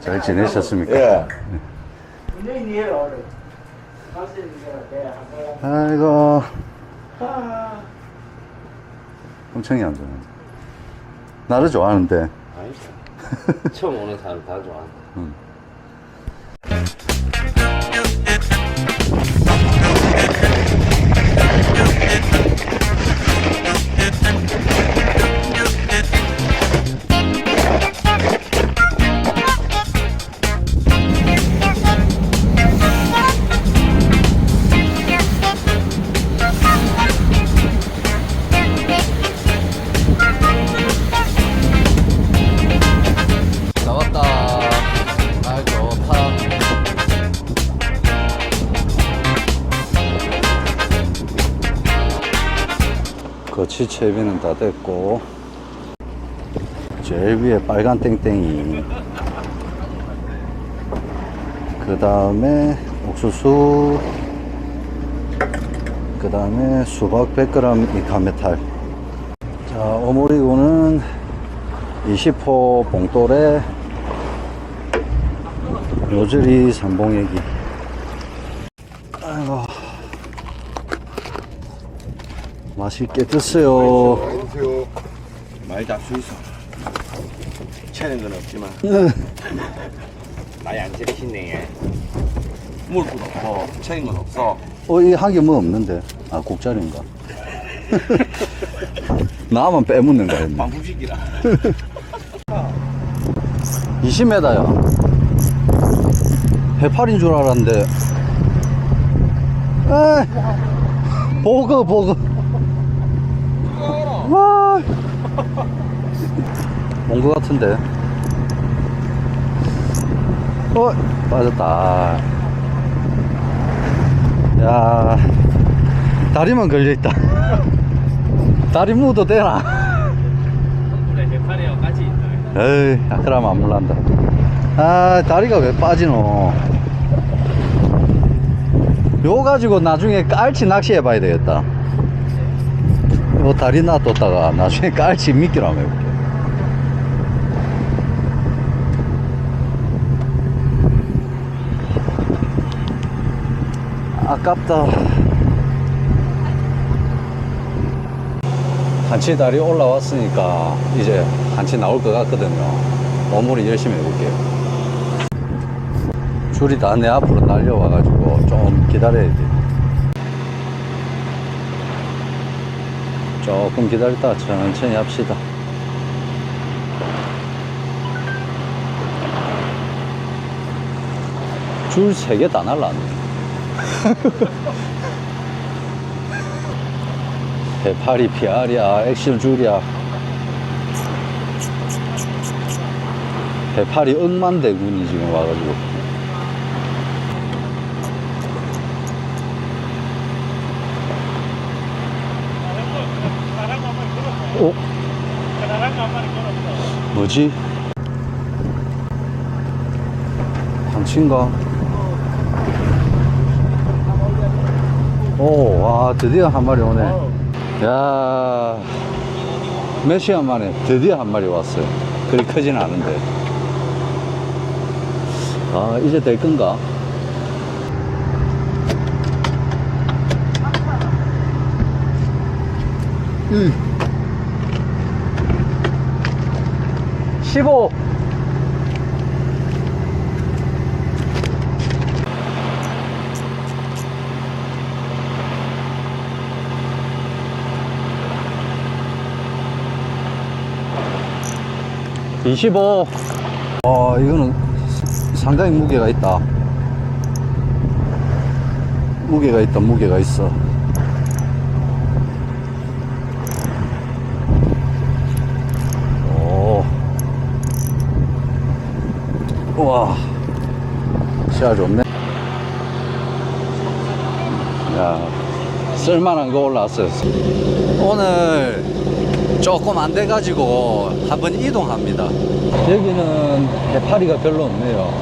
잘 지내셨습니까? 예. 아이고. 엄청이 안 좋네 나를 좋아하는데. 아니죠. 처음 오는 사람 다 좋아한다. 나 거치 채비는 다 됐고 제일 위에 빨간 땡땡이. 그 다음에 옥수수. 그 다음에 수박 100g 이카메탈. 자 오모리고는 20호 봉돌에 삼봉애기 아이 맛있게 드세요 안녕하세요. 많이 잡수 있어. 채는 건 없지만 많이 안 지르시네. 물건 없고 채는 건 없어. 어, 이 한개 뭐 없는데 아 국자리인가 나만 빼묻는 거 했네 방풍식이라. 20m야 해파리인 줄 알았는데 에이 보그 보그 와 온거 같은데 어 빠졌다 야 다리만 걸려있다 다리 묻어도 되나. 에이, 아, 그러면 안 물란다. 아, 다리가 왜 빠지노? 요 가지고 나중에 깔치 낚시해 봐야 되겠다. 요 다리 놔뒀다가 나중에 깔치 미끼로 한번 해볼게. 아깝다. 한치 다리 올라왔으니까 이제 한치 나올 것 같거든요. 마무리 열심히 해볼게요. 줄이 다 내 앞으로 날려와가지고 좀 기다려야 돼. 조금 기다렸다가 천천히 합시다. 줄 세 개 다 날라왔네. 해파리, 피알이야, 액실 줄이야. 해파리 억만대군이 지금 와가지고. 뭐지? 당친가? 오, 와, 드디어 한 마리 오네. 야, 몇 시간 만에 드디어 한 마리 왔어요. 그리 크진 않은데. 아, 이제 될 건가? 음. 15. 이십오. 아, 이거는 상당히 무게가 있다. 무게가 있다, 무게가 있어. 우와. 시야 좋네. 야, 쓸만한 거 올라왔어요. 오늘 조금 안 돼가지고 한번 이동합니다. 여기는 해파리가 별로 없네요.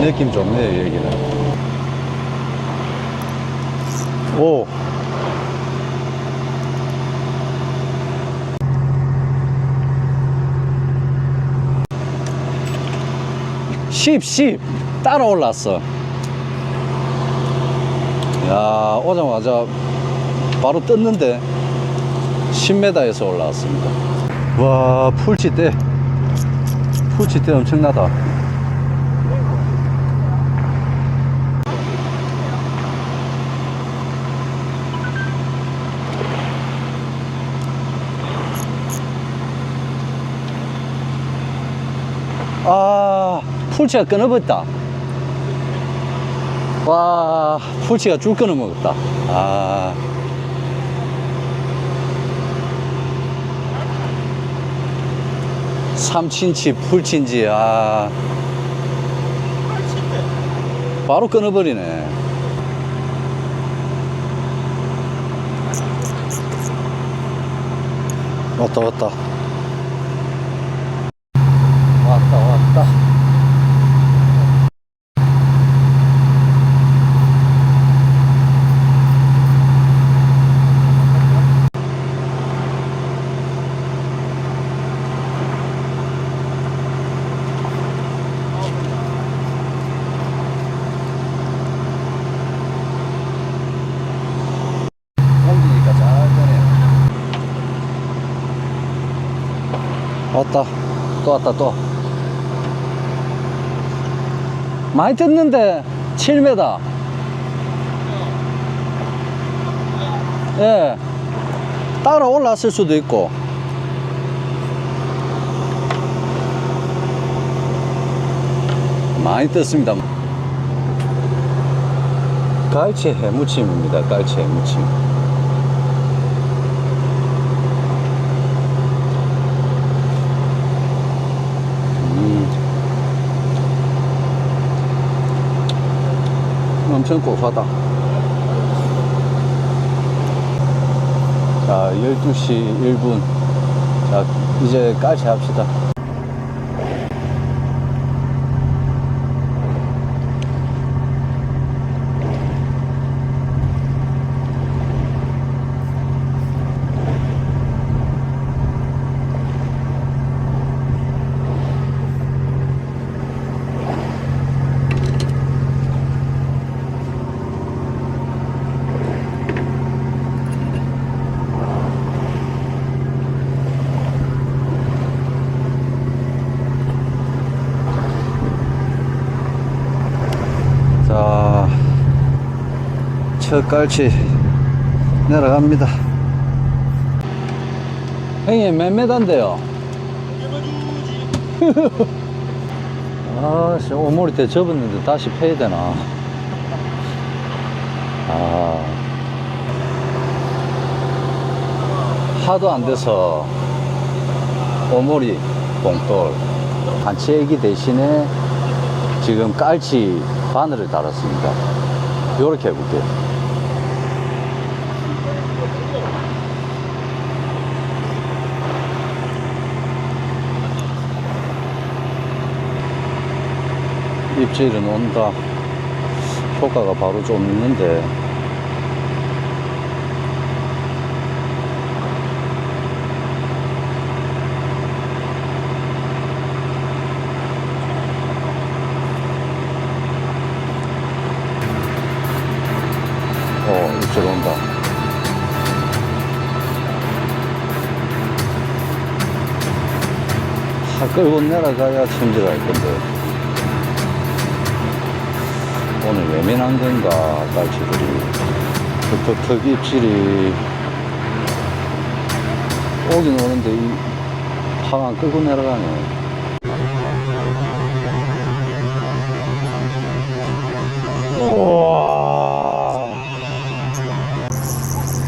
느낌 좋네요, 여기는. 오. 10, 10 따라 올랐어. 야, 오자마자 바로 떴는데 10m에서 올라왔습니다. 와, 풀치대. 풀치대 엄청나다. 아, 풀치가 끊어버렸다. 와, 풀치가 줄 끊어먹었다. 아. 삼친치, 풀친지, 아. 바로 끊어버리네. 왔다, 왔다 왔다. 옮기니까 잘 되네. 왔다. 또 왔다, 또. 많이 뜯는데 7m. 예. 따라 올랐을 수도 있고. 많이 떴습니다. 깔치 해무침입니다. 깔치 해무침. 음. 엄청 고소하다. 자, 12시 1분. 자, 이제 깔치 합시다. 자, 첫 깔치 내려갑니다. 형님 몇 메다인데요? 아, 씨, 오모리 때 접었는데 다시 패야 되나? 아, 하도 안 돼서 오모리 봉돌 한치애기 대신에 지금 깔치 바늘을 달았습니다. 요렇게 해볼게요. 입질은 온다. 효과가 바로 좀 있는데. 어, 입질 온다. 하 끌고 내려가야 챔질할 건데. 오늘 예민한 건가, 깔치들이. 툭툭툭 입질이 오긴 오는데, 이, 파가 끌고 내려가네.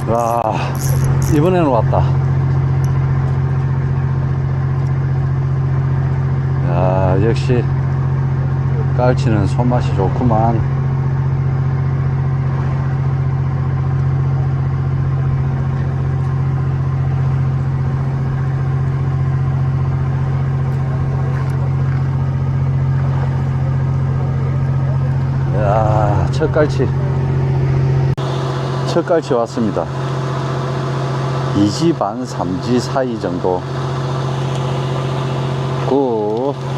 와, 이번에는 왔다. 야, 역시 깔치는 손맛이 좋구만. 야, 첫 깔치. 첫 깔치 왔습니다. 2지 반, 3지 사이 정도. 굿.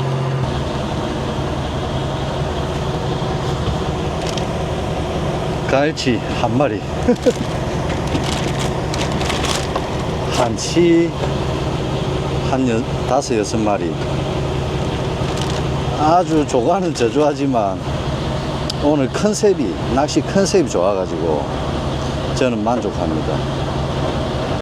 갈치 한 마리. 한치 한 여, 다섯 여섯 마리. 아주 조과는 저조하지만 오늘 컨셉이 낚시 컨셉이 좋아가지고 저는 만족합니다.